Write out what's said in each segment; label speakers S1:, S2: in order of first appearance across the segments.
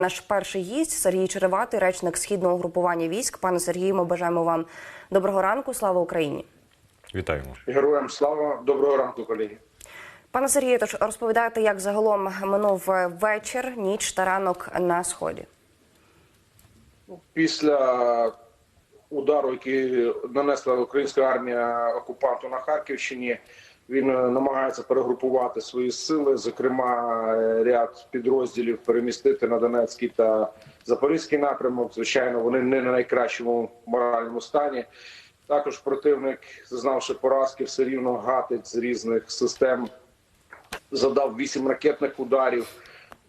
S1: Наш перший гість Сергій Череватий, речник східного групування військ. Пане Сергію, ми бажаємо вам доброго ранку. Слава Україні.
S2: Вітаємо.
S3: Героям слава, доброго ранку, колеги.
S1: Пане Сергію, тож розповідайте, як загалом минув вечір, ніч та ранок на сході.
S3: Після удару, який нанесла українська армія окупанту на Харківщині, він е, намагається перегрупувати свої сили, зокрема, е, ряд підрозділів перемістити на Донецький та Запорізький напрямок. Звичайно, вони не на найкращому моральному стані. Також противник, зазнавши поразки, все рівно гатить з різних систем задав 8 ракетних ударів,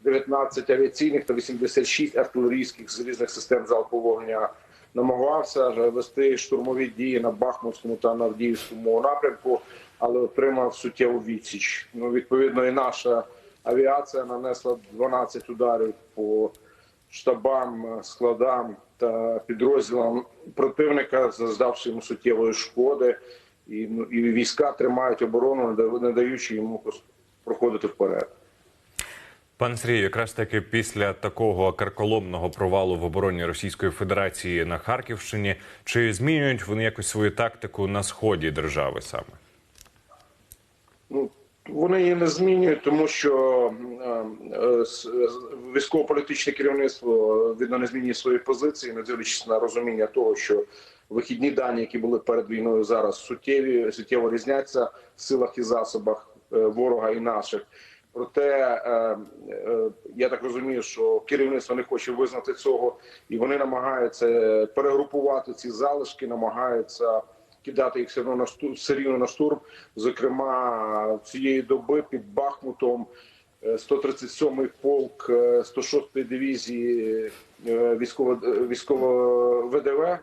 S3: 19 авіаційних та 86 артилерійських з різних систем залпового вогня. Намагався вести штурмові дії на Бахмутському та на Авдіївському напрямку, але отримав суттєву відсіч. Ну, відповідно, і наша авіація нанесла 12 ударів по штабам, складам та підрозділам противника, заздавши йому суттєвої шкоди. І, ну, і війська тримають оборону, не да- не даючи йому проходити вперед.
S2: Пане Сергію, якраз таки після такого карколомного провалу в обороні Російської Федерації на Харківщині, чи змінюють вони якось свою тактику на сході держави саме?
S3: Ну, вони її не змінюють, тому що е, е, е, військово-політичне керівництво видно не змінює свої позиції, не дивлячись на розуміння того, що вихідні дані, які були перед війною, зараз суттєві суттєво різняться в силах і засобах ворога і наших. Проте е, е, я так розумію, що керівництво не хоче визнати цього, і вони намагаються перегрупувати ці залишки, намагаються кидати їх все одно на штурм, все на штурм. Зокрема, цієї доби під Бахмутом е, 137-й полк е, 106-ї дивізії е, військово військово ВДВ.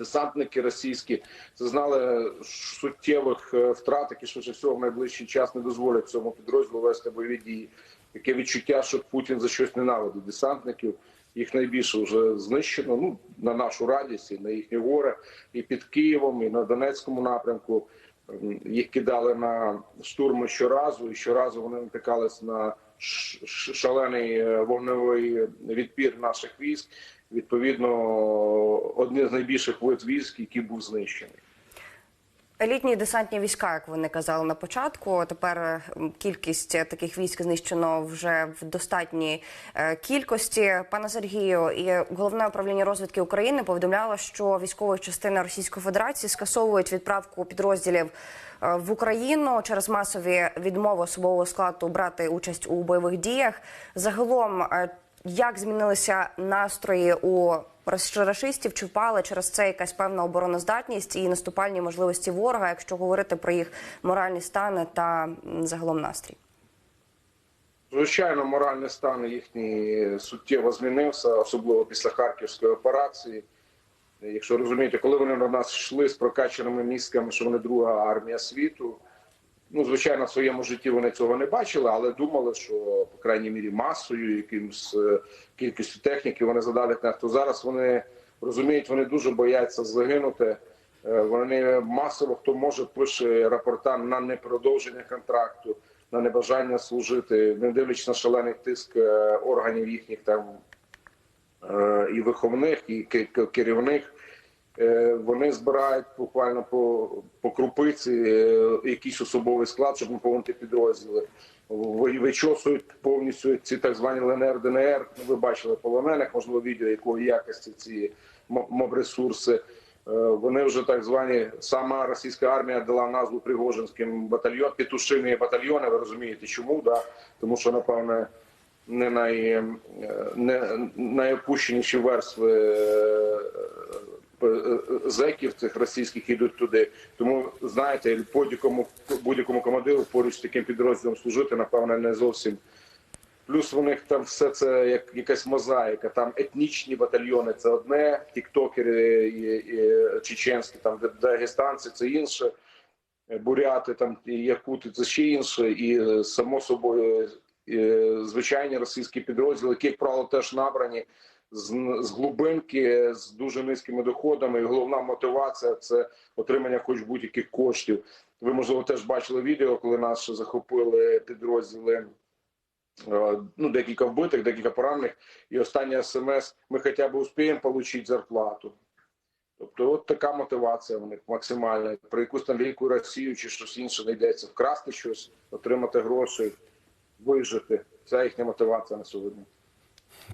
S3: Десантники російські зазнали суттєвих е, втрат, які швидше всього в найближчий час не дозволять цьому підрозділу вести бойові дії. Таке відчуття, що Путін за щось ненавидить десантників. Їх найбільше вже знищено. Ну на нашу радість, і на їхні гори, і під Києвом, і на Донецькому напрямку. Їх кидали на штурми щоразу, і щоразу вони натикались на шалений е, вогневий відпір наших військ. Відповідно, одне з найбільших вид військ, який був знищений.
S1: Елітні десантні війська, як вони казали на початку. Тепер е, кількість е, таких військ знищено вже в достатній е, кількості. Пане Сергію, і головне управління розвідки України повідомляло, що військові частини Російської Федерації скасовують відправку підрозділів в Україну через масові відмови особового складу брати участь у бойових діях. Загалом, як змінилися настрої у рашистів, чи впала через це якась певна обороноздатність і наступальні можливості ворога, якщо говорити про їх моральні стани та загалом настрій?
S3: Звичайно, моральний стан їхній суттєво змінився, особливо після харківської операції. Якщо розумієте, коли вони на нас йшли з прокачаними мізками, що вони друга армія світу. Ну, звичайно, в своєму житті вони цього не бачили, але думали, що по крайній мірі масою, якимсь е, кількістю техніки вони задавлять нас. Зараз вони розуміють, вони дуже бояться загинути. Е, Вони масово хто може пише рапорта на непродовження контракту, на небажання служити, не дивлячись на шалений тиск е, органів їхніх там і виховних, і ке- ке- керівних. Е, Вони збирають буквально по, по крупиці е, якийсь особовий склад, щоб наповнити підрозділи. Ви- Вичосують повністю ці так звані ЛНР, ДНР. Ну, Ви бачили полонених, можливо, відео якої якості ці мо- мобресурси. Е, Вони вже так звані сама російська армія дала назву Пригожинським батальйон, петушині батальйони. Ви розумієте, чому? Да? Тому що напевне не най, не найопущеніші верстви зеків цих російських ідуть туди. Тому знаєте, будь-якому будь-якому командиру поруч з таким підрозділом служити, напевне, не зовсім. Плюс у них там все це як якась мозаїка. Там етнічні батальйони це одне, тіктокери і, і чеченські, там дагестанці це інше, буряти там і якути це ще інше, і е, само собою е, звичайні російські підрозділи, які як правило теж набрані з, з глибинки, з дуже низькими доходами. І головна мотивація це отримання хоч будь-яких коштів. Ви можливо теж бачили відео, коли нас захопили підрозділи Е, Ну, декілька вбитих, декілька поранених, і останнє смс: ми хоча б успіємо отримати зарплату. Тобто, от така мотивація у них максимальна. Про якусь там велику Росію чи щось інше не йдеться. Вкрасти щось, отримати гроші, вижити. Це їхня мотивація на сьогодні.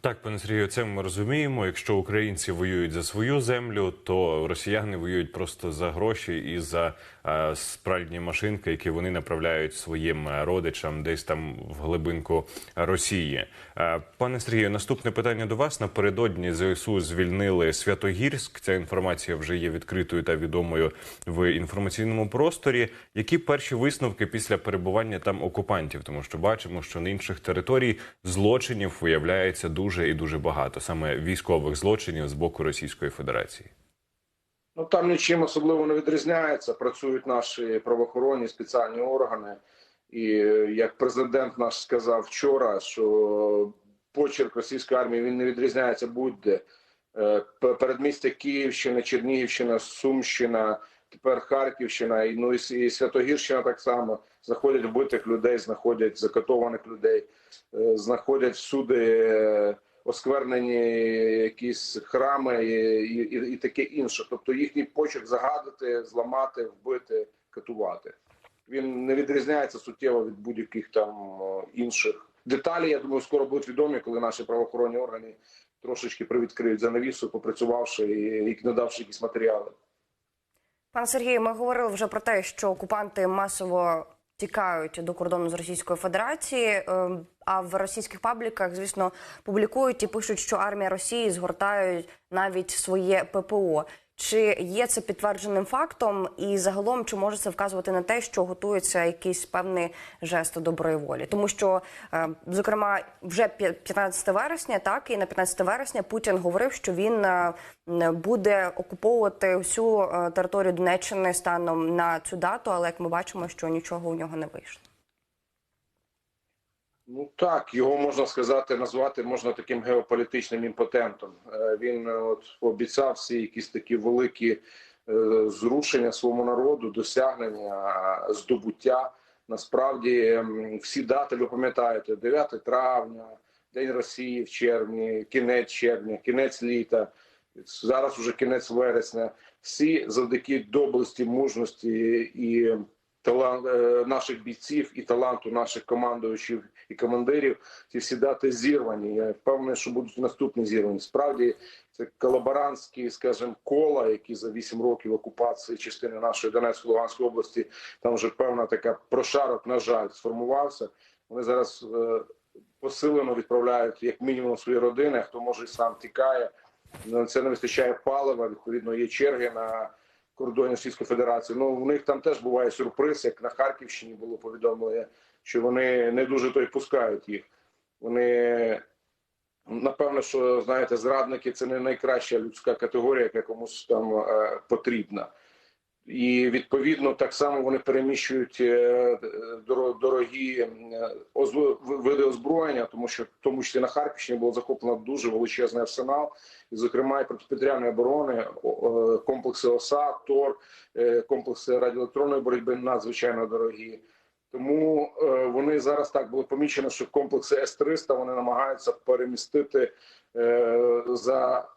S2: Так, пане Сергію, це ми розуміємо. Якщо українці воюють за свою землю, то росіяни воюють просто за гроші і за е, справжні машинки, які вони направляють своїм е, родичам десь там в глибинку Росії. Е, пане Сергію, наступне питання до вас. Напередодні ЗСУ звільнили Святогірськ. Ця інформація вже є відкритою та відомою в інформаційному просторі. Які перші висновки після перебування там окупантів? Тому що бачимо, що на інших територій злочинів виявляється дуже і дуже багато, саме військових злочинів з боку Російської Федерації.
S3: Ну там нічим особливо не відрізняється. Працюють наші правоохоронні спеціальні органи. І як президент наш сказав вчора, що почерк російської армії він не відрізняється будь-де. Е, Передмістя Київщина, Чернігівщина, Сумщина, тепер Харківщина, і ну і Святогірщина так само. Знаходять вбитих людей, знаходять закатованих людей, е, знаходять всюди е, осквернені якісь храми і, і, і таке інше. Тобто їхній почерк загадити, зламати, вбити, катувати. Він не відрізняється суттєво від будь-яких там інших деталей. Я думаю, скоро будуть відомі, коли наші правоохоронні органи трошечки привідкриють занавісу, попрацювавши і, і надавши якісь матеріали.
S1: Пане Сергію, ми говорили вже про те, що окупанти масово тікають до кордону з Російської Федерації. е, А в російських пабліках, звісно, публікують і пишуть, що армія Росії згортають навіть своє ППО. Чи є це підтвердженим фактом, і загалом чи може це вказувати на те, що готується якийсь певний жест доброї волі? Тому що, е, зокрема, вже п'я- 15 вересня, так і на 15 вересня Путін говорив, що він е, буде окуповувати всю е, територію Донеччини станом на цю дату, але як ми бачимо, що нічого у нього не вийшло.
S3: Ну так, його можна сказати, назвати можна таким геополітичним імпотентом. Е, Він е, от обіцяв всі якісь такі великі е, зрушення своєму народу, досягнення, здобуття. Насправді всі дати ви пам'ятаєте: 9 травня, День Росії в червні, кінець червня, кінець літа. Зараз уже кінець вересня. Всі завдяки доблесті, мужності і талант е, наших бійців і таланту наших командуючих і командирів. Ці всі дати зірвані. Я впевнений, що будуть наступні зірвані. Справді це колаборантські, скажімо, кола, які за 8 років окупації частини нашої Донецької Луганської області. Там вже певна така прошарок, на жаль, сформувався. Вони зараз е, посилено відправляють як мінімум свої родини. Хто може сам тікає. На це не вистачає палива. Відповідно, є черги на кордоні Російської Федерації. Ну в них там теж буває сюрприз, як на Харківщині було повідомлення, що вони не дуже то й пускають їх. Вони напевно, що знаєте, зрадники це не найкраща людська категорія, яка комусь там е, потрібна. І відповідно так само вони переміщують е, доро- дорогі е, види озброєння, тому що в тому числі на Харківщині було захоплено дуже величезний арсенал, і зокрема і протиповітряної оборони, комплекси ОСА, ТОР, е, комплекси радіоелектронної боротьби надзвичайно дорогі. Тому вони зараз так було помічено, що комплекси С-300 вони намагаються перемістити за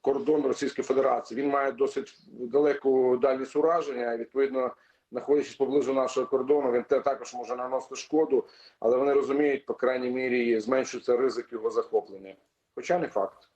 S3: кордон Російської Федерації. Він має досить далеку дальність ураження. і, Відповідно, знаходячись поблизу нашого кордону, він також може наносити шкоду, але вони розуміють, по крайній мірі, зменшується ризик його захоплення. Хоча не факт.